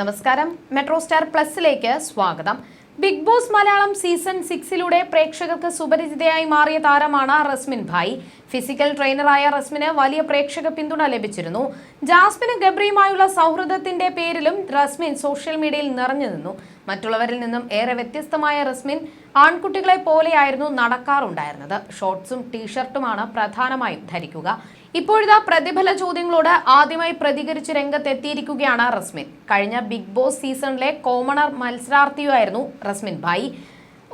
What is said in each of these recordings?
നമസ്കാരം. Metro star പ്ലസിലേക്ക് സ്വാഗതം. ബിഗ് ബോസ് മലയാളം സീസൺ സിക്സിലൂടെ പ്രേക്ഷകർക്ക് സുപരിചിതയായി മാറിയ താരമാണ് റസ്മിൻ ഭായ്. ഫിസിക്കൽ ട്രെയിനറായ റസ്മിന് വലിയ പ്രേക്ഷക പിന്തുണ ലഭിച്ചിരുന്നു. ജാസ്മിനും ഗബ്രിയുമായുള്ള സൗഹൃദത്തിന്റെ പേരിലും റസ്മിൻ സോഷ്യൽ മീഡിയയിൽ നിറഞ്ഞു നിന്നു. മറ്റുള്ളവരിൽ നിന്നും ഏറെ വ്യത്യസ്തമായ റസ്മിൻ ആൺകുട്ടികളെ പോലെയായിരുന്നു നടക്കാറുണ്ടായിരുന്നത്. ഷോർട്സും ടീഷർട്ടുമാണ് പ്രധാനമായും ധരിക്കുക. ഇപ്പോഴത്തെ പ്രതിഫല ചോദ്യങ്ങളോട് ആദ്യമായി പ്രതികരിച്ച് രംഗത്തെത്തിയിരിക്കുകയാണ് റസ്മിൻ. കഴിഞ്ഞ ബിഗ് ബോസ് സീസണിലെ കോമണർ മത്സരാർത്ഥിയായിരുന്നു റസ്മിൻ ഭായി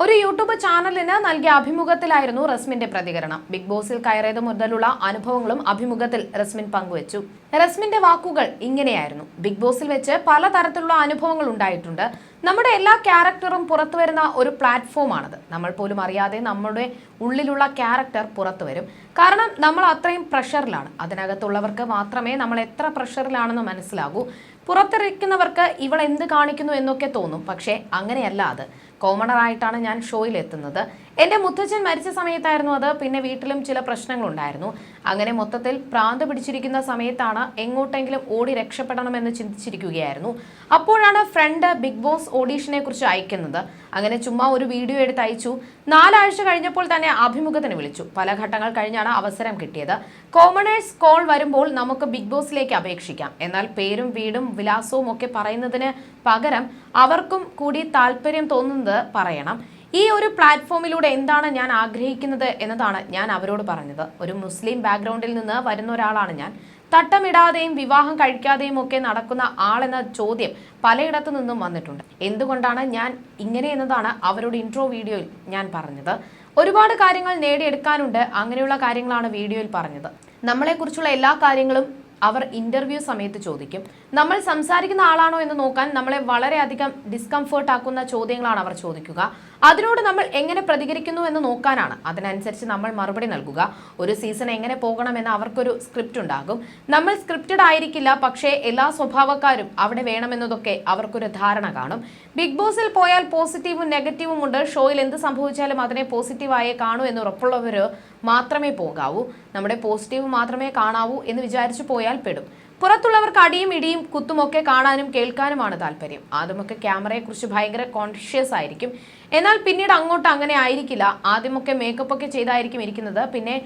ഒരു യൂട്യൂബ് ചാനലിന് നൽകിയ അഭിമുഖത്തിലായിരുന്നു റസ്മിന്റെ പ്രതികരണം. ബിഗ് ബോസിൽ കയറിയത് മുതലുള്ള അനുഭവങ്ങളും അഭിമുഖത്തിൽ റസ്മിൻ പങ്കുവച്ചു. റസ്മിന്റെ വാക്കുകൾ ഇങ്ങനെയായിരുന്നു. ബിഗ് ബോസിൽ വെച്ച് പലതരത്തിലുള്ള അനുഭവങ്ങൾ ഉണ്ടായിട്ടുണ്ട്. നമ്മുടെ എല്ലാ ക്യാരക്ടറും പുറത്തു വരുന്ന ഒരു പ്ലാറ്റ്ഫോമാണത്. നമ്മൾ പോലും അറിയാതെ നമ്മുടെ ഉള്ളിലുള്ള ക്യാരക്ടർ പുറത്തു വരും കാരണം നമ്മൾ അത്രയും പ്രഷറിലാണ്. അതിനകത്തുള്ളവർക്ക് മാത്രമേ നമ്മൾ എത്ര പ്രഷറിലാണെന്ന് മനസ്സിലാകൂ. പുറത്തിരിക്കുന്നവർക്ക് ഇവൾ എന്ത് കാണിക്കുന്നു എന്നൊക്കെ തോന്നും. പക്ഷേ അങ്ങനെയല്ല അത്. കോമണറായിട്ടാണ് ഞാൻ ഷോയിൽ എത്തുന്നത് എന്റെ മുത്തച്ഛൻ മരിച്ച സമയത്തായിരുന്നു അത്. പിന്നെ വീട്ടിലും ചില പ്രശ്നങ്ങളുണ്ടായിരുന്നു. അങ്ങനെ മൊത്തത്തിൽ പ്രാന്ത് പിടിച്ചിരിക്കുന്ന സമയത്താണ് എങ്ങോട്ടെങ്കിലും ഓടി രക്ഷപ്പെടണമെന്ന് ചിന്തിച്ചിരിക്കുകയായിരുന്നു. അപ്പോഴാണ് ഫ്രണ്ട് ബിഗ് ബോസ് ഓഡീഷനെ കുറിച്ച് അയക്കുന്നത്. അങ്ങനെ ചുമ്മാ ഒരു വീഡിയോ എടുത്ത് അയച്ചു. നാലാഴ്ച കഴിഞ്ഞപ്പോൾ തന്നെ അഭിമുഖത്തിന് വിളിച്ചു. പല ഘട്ടങ്ങൾ കഴിഞ്ഞാണ് അവസരം കിട്ടിയത്. കോമണേഴ്സ് കോൾ വരുമ്പോൾ നമുക്ക് ബിഗ് ബോസിലേക്ക് അപേക്ഷിക്കാം. എന്നാൽ പേരും വീടും വിലാസവും ഒക്കെ പറയുന്നതിന് പകരം അവർക്കും കൂടി താല്പര്യം തോന്നുന്നത് പറയണം. ഈ ഒരു പ്ലാറ്റ്ഫോമിലൂടെ എന്താണ് ഞാൻ ആഗ്രഹിക്കുന്നത് എന്നതാണ് ഞാൻ അവരോട് പറഞ്ഞത്. ഒരു മുസ്ലിം ബാക്ക്ഗ്രൗണ്ടിൽ നിന്ന് വരുന്ന ഒരാളാണ് ഞാൻ. തട്ടമിടാതെയും വിവാഹം കഴിക്കാതെയും ഒക്കെ നടക്കുന്ന ആളെന്ന ചോദ്യം പലയിടത്തു നിന്നും വന്നിട്ടുണ്ട്. എന്തുകൊണ്ടാണ് ഞാൻ ഇങ്ങനെ എന്നതാണ് അവരുടെ ഇൻട്രോ വീഡിയോയിൽ ഞാൻ പറഞ്ഞത്. ഒരുപാട് കാര്യങ്ങൾ നേടിയെടുക്കാനുണ്ട്. അങ്ങനെയുള്ള കാര്യങ്ങളാണ് വീഡിയോയിൽ പറഞ്ഞത്. നമ്മളെക്കുറിച്ചുള്ള എല്ലാ കാര്യങ്ങളും അവർ ഇന്റർവ്യൂ സമയത്ത് ചോദിക്കും. നമ്മൾ സംസാരിക്കുന്ന ആളാണോ എന്ന് നോക്കാൻ നമ്മളെ വളരെയധികം ഡിസ്കംഫേർട്ട് ആക്കുന്ന ചോദ്യങ്ങളാണ് അവർ ചോദിക്കുക. അതിനോട് നമ്മൾ എങ്ങനെ പ്രതികരിക്കുന്നു എന്ന് നോക്കാനാണ്. അതിനനുസരിച്ച് നമ്മൾ മറുപടി നൽകുക. ഒരു സീസൺ എങ്ങനെ പോകണമെന്ന് അവർക്കൊരു സ്ക്രിപ്റ്റ് ഉണ്ടാകും. നമ്മൾ സ്ക്രിപ്റ്റഡ് ആയിരിക്കില്ല പക്ഷേ എല്ലാ സ്വഭാവക്കാരും അവിടെ വേണമെന്നതൊക്കെ അവർക്കൊരു ധാരണ കാണും. ബിഗ് ബോസിൽ പോയാൽ പോസിറ്റീവും നെഗറ്റീവും ഉണ്ട്. ഷോയിൽ എന്ത് സംഭവിച്ചാലും അതിനെ പോസിറ്റീവായേ കാണൂ എന്ന് ഉറപ്പുള്ളവർ മാത്രമേ പോകാവൂ. നമ്മുടെ പോസിറ്റീവ് മാത്രമേ കാണാവൂ എന്ന് വിചാരിച്ചു പോയാൽ പെടും. പുറത്തുള്ളവർക്ക് അടിയും ഇടിയും കുത്തുമൊക്കെ കാണാനും കേൾക്കാനുമാണ് താല്പര്യം. ആദ്യമൊക്കെ ക്യാമറയെക്കുറിച്ച് ഭയങ്കര കോൺഷ്യസ് ആയിരിക്കും. എന്നാൽ പിന്നീട് അങ്ങോട്ട് അങ്ങനെ ആയിരിക്കില്ല. ആദ്യമൊക്കെ മേക്കപ്പ് ഒക്കെ ചെയ്തായിരിക്കും ഇരിക്കുന്നത്. പിന്നെ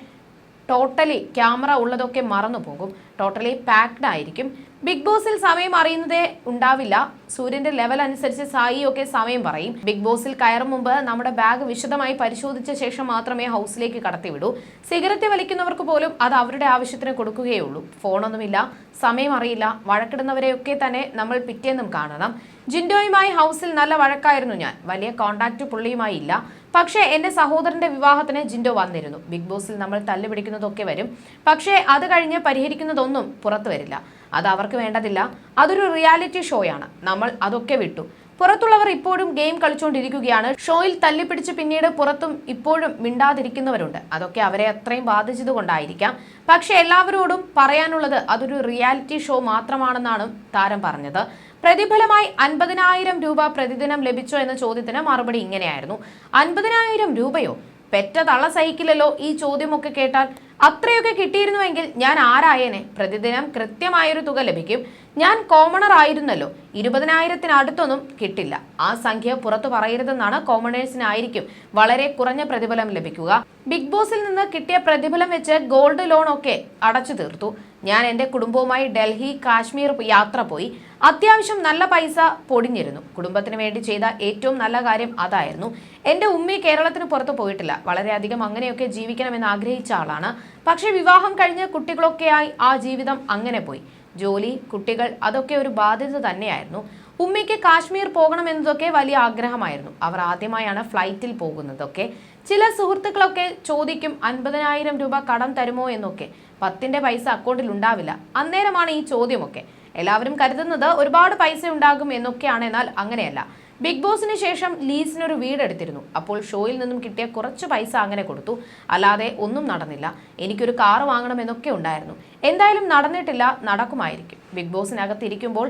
ടോട്ടലി ക്യാമറ ഉള്ളതൊക്കെ മറന്നു പോകും. ടോട്ടലി പാക്ഡ് ആയിരിക്കും. ബിഗ് ബോസിൽ സമയം അറിയുന്നതേ ഉണ്ടാവില്ല. സൂര്യന്റെ ലെവൽ അനുസരിച്ച് സായി ഒക്കെ സമയം പറയും. ബിഗ് ബോസിൽ കയറും മുമ്പ് നമ്മുടെ ബാഗ് വിശദമായി പരിശോധിച്ച ശേഷം മാത്രമേ ഹൗസിലേക്ക് കടത്തിവിടൂ. സിഗരറ്റ് വലിക്കുന്നവർക്ക് പോലും അത് അവരുടെ ആവശ്യത്തിന് കൊടുക്കുകയുള്ളൂ. ഫോണൊന്നുമില്ല സമയം അറിയില്ല. വഴക്കിടുന്നവരെയൊക്കെ തന്നെ നമ്മൾ പിറ്റേന്നും കാണണം. ജിൻഡോയുമായി ഹൗസിൽ നല്ല വഴക്കായിരുന്നു ഞാൻ. വലിയ കോണ്ടാക്ട് പുള്ളിയുമായി ഇല്ല. പക്ഷേ എന്റെ സഹോദരന്റെ വിവാഹത്തിന് ജിൻഡോ വന്നിരുന്നു. ബിഗ് ബോസിൽ നമ്മൾ തല്ലുപിടിക്കുന്നതൊക്കെ വരും. പക്ഷേ അത് കഴിഞ്ഞ് പരിഹരിക്കുന്നതൊന്നും പുറത്തു വരില്ല. അത് അവർക്ക് വേണ്ടതില്ല. അതൊരു റിയാലിറ്റി ഷോയാണ്. നമ്മൾ അതൊക്കെ വിട്ടു. പുറത്തുള്ളവർ ഇപ്പോഴും ഗെയിം കളിച്ചുകൊണ്ടിരിക്കുകയാണ്. ഷോയിൽ തല്ലിപ്പിടിച്ച് പിന്നീട് പുറത്തും ഇപ്പോഴും മിണ്ടാതിരിക്കുന്നവരുണ്ട്. അതൊക്കെ അവരെ അത്രയും ബാധിച്ചതുകൊണ്ടായിരിക്കാം പക്ഷെ എല്ലാവരോടും പറയാനുള്ളത് അതൊരു റിയാലിറ്റി ഷോ മാത്രമാണെന്നാണ് താരം പറഞ്ഞത്. പ്രതിഫലമായി അൻപതിനായിരം രൂപ പ്രതിദിനം ലഭിച്ചോ എന്ന ചോദ്യത്തിന് മറുപടി ഇങ്ങനെയായിരുന്നു. അൻപതിനായിരം രൂപയോ? പെറ്റ തള്ള സഹിക്കില്ലല്ലോ ഈ ചോദ്യമൊക്കെ കേട്ടാൽ. അത്രയൊക്കെ കിട്ടിയിരുന്നുവെങ്കിൽ ഞാൻ ആരായേനെ? പ്രതിദിനം കൃത്യമായൊരു തുക ലഭിക്കും. ഞാൻ കോമണർ ആയിരുന്നല്ലോ. ഇരുപതിനായിരത്തിനടുത്തൊന്നും കിട്ടില്ല. ആ സംഖ്യ പുറത്തു പറയരുതെന്നാണ് കോമണേഴ്സിനായിരിക്കും വളരെ കുറഞ്ഞ പ്രതിഫലം ലഭിക്കുക. ബിഗ് ബോസിൽ നിന്ന് കിട്ടിയ പ്രതിഫലം വെച്ച് ഗോൾഡ് ലോൺ ഒക്കെ അടച്ചു തീർത്തു. ഞാൻ എന്റെ കുടുംബവുമായി ഡൽഹി കാശ്മീർ യാത്ര പോയി. അത്യാവശ്യം നല്ല പൈസ പൊടിഞ്ഞിരുന്നു. കുടുംബത്തിന് വേണ്ടി ചെയ്ത ഏറ്റവും നല്ല കാര്യം അതായിരുന്നു. എന്റെ ഉമ്മി കേരളത്തിന് പുറത്ത് പോയിട്ടില്ല. വളരെയധികം അങ്ങനെയൊക്കെ ജീവിക്കണമെന്ന് ആഗ്രഹിച്ച ആളാണ്. പക്ഷേ വിവാഹം കഴിഞ്ഞ് കുട്ടികളൊക്കെയായി ആ ജീവിതം അങ്ങനെ പോയി. ജോലി കുട്ടികൾ അതൊക്കെ ഒരു ബാധ്യത തന്നെയായിരുന്നു. ഉമ്മയ്ക്ക് കാശ്മീർ പോകണമെന്നതൊക്കെ വലിയ ആഗ്രഹമായിരുന്നു. അവർ ആദ്യമായാണ് ഫ്ലൈറ്റിൽ പോകുന്നതൊക്കെ. ചില സുഹൃത്തുക്കളൊക്കെ ചോദിക്കും അൻപതിനായിരം രൂപ കടം തരുമോ എന്നൊക്കെ. പത്തിന്റെ പൈസ അക്കൗണ്ടിൽ ഉണ്ടാവില്ല. അന്നേരമാണ് ഈ ചോദ്യമൊക്കെ. എല്ലാവരും കരുതുന്നത് ഒരുപാട് പൈസ ഉണ്ടാകും എന്നൊക്കെയാണ് എന്നാൽ അങ്ങനെയല്ല. ബിഗ് ബോസിന് ശേഷം ലീസിനൊരു വീടെടുത്തിരുന്നു. അപ്പോൾ ഷോയിൽ നിന്നും കിട്ടിയ കുറച്ച് പൈസ അങ്ങനെ കൊടുത്തു. അല്ലാതെ ഒന്നും നടന്നില്ല. എനിക്കൊരു കാറ് വാങ്ങണമെന്നൊക്കെ ഉണ്ടായിരുന്നു. എന്തായാലും നടന്നിട്ടില്ല നടക്കുമായിരിക്കും. ബിഗ് ബോസിനകത്ത് ഇരിക്കുമ്പോൾ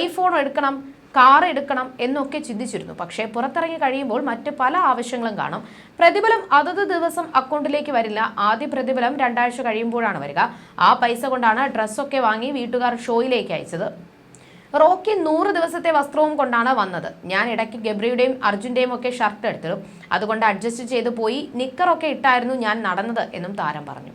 ഐഫോൺ എടുക്കണം കാർ എടുക്കണം എന്നൊക്കെ ചിന്തിച്ചിരുന്നു. പക്ഷേ പുറത്തിറങ്ങി കഴിയുമ്പോൾ മറ്റ് പല ആവശ്യങ്ങളും കാണും. പ്രതിഫലം അതത് ദിവസം അക്കൗണ്ടിലേക്ക് വരില്ല. ആദ്യ പ്രതിഫലം രണ്ടാഴ്ച കഴിയുമ്പോഴാണ് വരിക. ആ പൈസ കൊണ്ടാണ് ഡ്രസ്സൊക്കെ വാങ്ങി വീട്ടുകാർ ഷോയിലേക്ക് അയച്ചത്. റോക്കി നൂറ് ദിവസത്തെ വസ്ത്രവും കൊണ്ടാണ് വന്നത്. ഞാൻ ഇടയ്ക്ക് ഗബ്രിയുടെയും അർജുന്റെയും ഒക്കെ ഷർട്ട് എടുത്തിടും. അതുകൊണ്ട് അഡ്ജസ്റ്റ് ചെയ്ത് പോയി നിക്കറൊക്കെ ഇട്ടായിരുന്നു ഞാൻ നടന്നത് എന്നും താരം പറഞ്ഞു.